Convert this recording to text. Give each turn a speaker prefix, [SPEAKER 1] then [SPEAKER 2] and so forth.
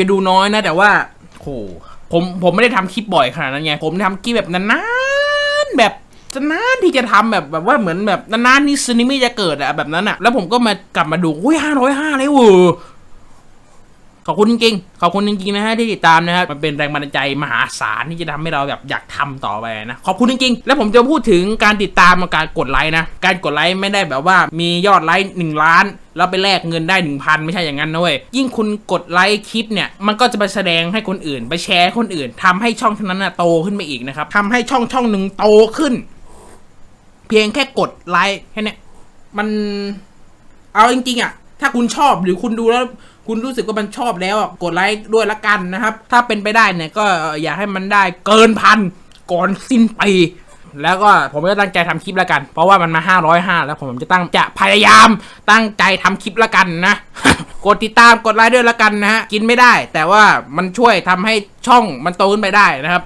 [SPEAKER 1] จะดูน้อยนะ แต่ว่าโหผมผมไม่ได้ทำคลิปบ่อยขนาดนั้นไง ผมทำคลิปแบบนานๆแบบนานที่จะทำแบบแบบว่าเหมือนแบบนานๆนี่ซึนิมิจะเกิดอะแบบนั้นอะแล้วผมก็มากลับมาดูอุ้ยห้าร้อยห้าเลยเวอร์ ขอบคุณจริงๆ ขอบคุณจริงๆนะฮะที่ติดตามนะครับ มันเป็นแรงบันดาลใจมหาศาลที่จะทำให้เราแบบอยากทำต่อไปนะ ขอบคุณจริงๆ แล้วผมจะพูดถึงการติดตามกับการกดไลค์นะ การกดไลค์ไม่ได้แบบว่ามียอดไลค์หนึ่งล้านแล้วไปแลกเงินได้หนึ่งพันไม่ใช่อย่างนั้นนะเว้ย ยิ่งคุณกดไลค์คลิปเนี่ย มันก็จะไปแสดงให้คนอื่น ไปแชร์คนอื่นทำให้ช่องนั้นนะโตขึ้นไปอีกนะครับทำให้ช่องช่องหนึ่งโตขึ้น เพียงแค่กดไลค์แค่นี้มันเอาจริงๆอะ ถ้าคุณชอบหรือคุณดูแล้วคุณรู้สึกว่ามันชอบแล้วกดไลค์ด้วยละกันนะครับ ถ้าเป็นไปได้เนี่ยก็อยากให้มันได้เกินพันก่อนสิ้นปีแล้วก็ผมก็ตั้งใจทำคลิปละกัน เพราะว่ามันมา 505 แล้วผมจะตั้งจะพยายามตั้งใจทำคลิปละกันนะ กดติดตามกดไลค์ด้วยละกันนะฮะ กินไม่ได้ แต่ว่ามันช่วยทำให้ช่องมันโตขึ้นไปได้นะครับ